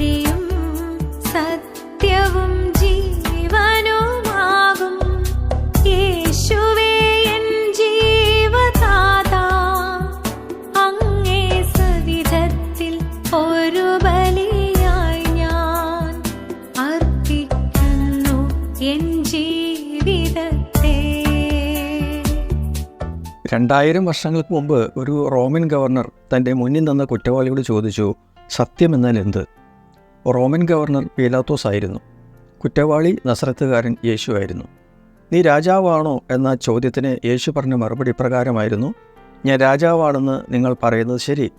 വഴിയും സത്യവും ജീവനുമാകും. യേശുവേ എൻ ജീവദാതാ അങ്ങേ സവിധത്തിൽ ഒരു ബലിയായി ഞാൻ അർപ്പിക്കുന്നു എൻ ജീവിതത്തെ. രണ്ടായിരം വർഷങ്ങൾക്ക് മുമ്പ് ഒരു റോമൻ ഗവർണർ തന്റെ മുന്നിൽ നിന്ന കുറ്റവാളിയോട് ചോദിച്ചു സത്യം എന്നാൽ എന്ത്? റോമൻ ഗവർണർ പീലാത്തോസ് ആയിരുന്നു കുറ്റവാളി നസ്രത്തുകാരൻ യേശു ആയിരുന്നു നീ രാജാവാണോ എന്ന ചോദ്യത്തിന് യേശു പറഞ്ഞ മറുപടി പ്രകാരമായിരുന്നു ഞാൻ രാജാവാണെന്ന് നിങ്ങൾ പറയുന്നത് ശരി.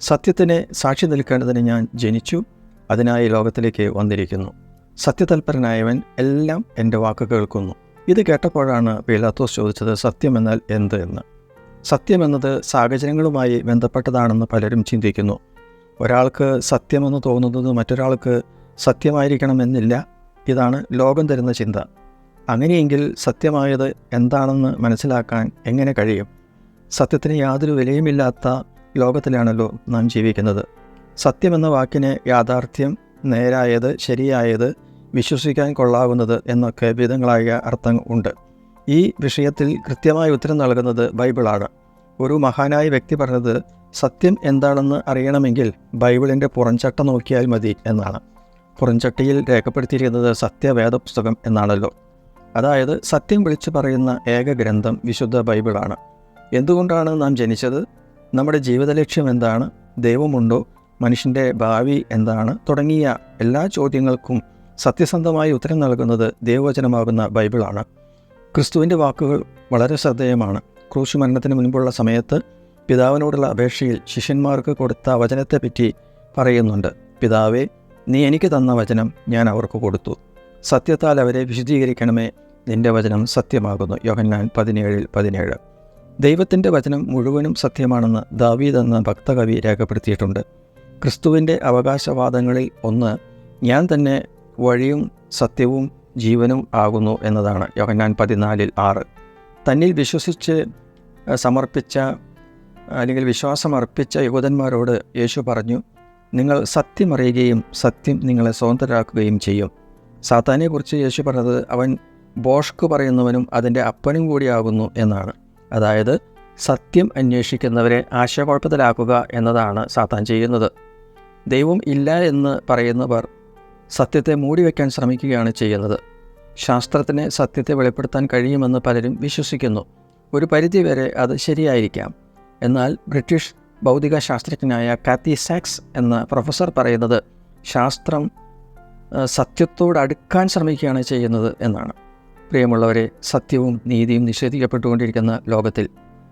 സത്യത്തിന് സാക്ഷി നിൽക്കേണ്ടതിന് ഞാൻ ജനിച്ചു അതിനായി ലോകത്തിലേക്ക് വന്നിരിക്കുന്നു. സത്യതൽപരനായവൻ എല്ലാം എന്റെ വാക്ക് കേൾക്കുന്നു. ഇത് കേട്ടപ്പോഴാണ് പീലാത്തോസ് ചോദിച്ചത് സത്യമെന്നാൽ എന്ത് എന്ന്? സത്യമെന്നത് സാഹചര്യങ്ങളുമായി ബന്ധപ്പെട്ടതാണെന്ന് പലരും ചിന്തിക്കുന്നു. ഒരാൾക്ക് സത്യമെന്ന് തോന്നുന്നത് മറ്റൊരാൾക്ക് സത്യമായിരിക്കണമെന്നില്ല. ഇതാണ് ലോകം തരുന്ന ചിന്ത. അങ്ങനെയെങ്കിൽ സത്യമായത് എന്താണെന്ന് മനസ്സിലാക്കാൻ എങ്ങനെ കഴിയും? സത്യത്തിന് യാതൊരു വിലയുമില്ലാത്ത ലോകത്തിലാണല്ലോ നാം ജീവിക്കുന്നത്. സത്യമെന്ന വാക്കിന് യാഥാർത്ഥ്യം നേരായത് ശരിയായത് വിശ്വസിക്കാൻ കൊള്ളാവുന്നത് എന്നൊക്കെ വിധങ്ങളായ അർത്ഥം ഉണ്ട്. ഈ വിഷയത്തിൽ കൃത്യമായ ഉത്തരം നൽകുന്നത് ബൈബിളാണ്. ഒരു മഹാനായ വ്യക്തി പറഞ്ഞത് സത്യം എന്താണെന്ന് അറിയണമെങ്കിൽ ബൈബിളിന്റെ പുറംചട്ട നോക്കിയാൽ മതി എന്നാണ്. പുറംചട്ടയിൽ രേഖപ്പെടുത്തിയിരിക്കുന്നത് സത്യവേദ പുസ്തകം എന്നാണല്ലോ. അതായത് സത്യം വിളിച്ചു പറയുന്ന ഏക ഗ്രന്ഥം വിശുദ്ധ ബൈബിളാണ്. എന്തുകൊണ്ടാണ് നാം ജനിച്ചത്? നമ്മുടെ ജീവിത ലക്ഷ്യം എന്താണ്? ദൈവമുണ്ടോ? മനുഷ്യന്റെ ഭാവി എന്താണ്? തുടങ്ങിയ എല്ലാ ചോദ്യങ്ങൾക്കും സത്യസന്ധമായി ഉത്തരം നൽകുന്നത് ദൈവവചനമാകുന്ന ബൈബിളാണ്. ക്രിസ്തുവിന്റെ വാക്കുകൾ വളരെ ശ്രദ്ധേയമാണ്. ക്രൂശ് മരണത്തിന് മുൻപുള്ള സമയത്ത് പിതാവിനോടുള്ള അപേക്ഷയിൽ ശിഷ്യന്മാർക്ക് കൊടുത്ത വചനത്തെപ്പറ്റി പറയുന്നുണ്ട്. പിതാവേ നീ എനിക്ക് തന്ന വചനം ഞാൻ അവർക്ക് കൊടുത്തു. സത്യത്താൽ അവരെ വിശദീകരിക്കണമേ നിന്റെ വചനം സത്യമാകുന്നു. യോഹന്നാൻ പതിനേഴിൽ പതിനേഴ്. ദൈവത്തിന്റെ വചനം മുഴുവനും സത്യമാണെന്ന് ദാവീദ് എന്ന ഭക്തകവി രേഖപ്പെടുത്തിയിട്ടുണ്ട്. ക്രിസ്തുവിന്റെ അവകാശവാദങ്ങളിൽ ഒന്ന് ഞാൻ തന്നെ വഴിയും സത്യവും ജീവനും ആകുന്നു എന്നതാണ്. യോഹന്നാൻ പതിനാലിൽ ആറ്. തന്നിൽ വിശ്വസിച്ച് സമർപ്പിച്ച അല്ലെങ്കിൽ വിശ്വാസം അർപ്പിച്ച യുവതന്മാരോട് യേശു പറഞ്ഞു നിങ്ങൾ സത്യമറിയുകയും സത്യം നിങ്ങളെ സ്വതന്ത്രരാക്കുകയും ചെയ്യും. സാത്താനെക്കുറിച്ച് യേശു പറഞ്ഞത് അവൻ ബോഷ്ക്ക് പറയുന്നവനും അതിന്റെ അപ്പനും കൂടിയാകുന്നു എന്നാണ്. അതായത് സത്യം അന്വേഷിക്കുന്നവരെ ആശയക്കുഴപ്പത്തിലാക്കുക എന്നതാണ് സാത്താൻ ചെയ്യുന്നത്. ദൈവം ഇല്ല എന്ന് പറയുന്നവർ സത്യത്തെ മൂടിവെക്കാൻ ശ്രമിക്കുകയാണ് ചെയ്യുന്നത്. ശാസ്ത്രത്തിന് സത്യത്തെ വെളിപ്പെടുത്താൻ കഴിയുമെന്ന് പലരും വിശ്വസിക്കുന്നു. ഒരു പരിധിവരെ അത് ശരിയായിരിക്കാം. എന്നാൽ ബ്രിട്ടീഷ് ഭൗതിക ശാസ്ത്രജ്ഞനായ കാത്തി സാക്സ് എന്ന പ്രൊഫസർ പറയുന്നത് ശാസ്ത്രം സത്യത്തോട് അടുക്കാൻ ശ്രമിക്കുകയാണ് ചെയ്യുന്നത് എന്നാണ്. പ്രിയമുള്ളവരെ സത്യവും നീതിയും നിഷേധിക്കപ്പെട്ടുകൊണ്ടിരിക്കുന്ന ലോകത്തിൽ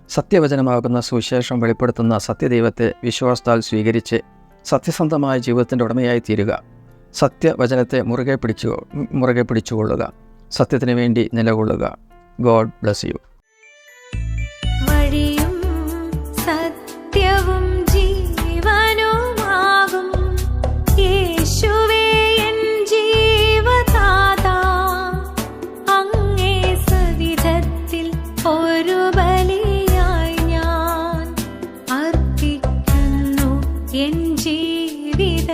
സത്യവചനമാകുന്ന സുവിശേഷം വെളിപ്പെടുത്തുന്ന സത്യദൈവത്തെ വിശ്വാസത്താൽ സ്വീകരിച്ച് സത്യസന്ധമായ ജീവിതത്തിന്റെ ഉടമയായി തീരുക. സത്യവചനത്തെ മുറുകെ പിടിച്ചു മുറുകെ പിടിച്ചുകൊള്ളുക. സത്യത്തിന് വേണ്ടി നിലകൊള്ളുക. God bless you. என் ஜீவித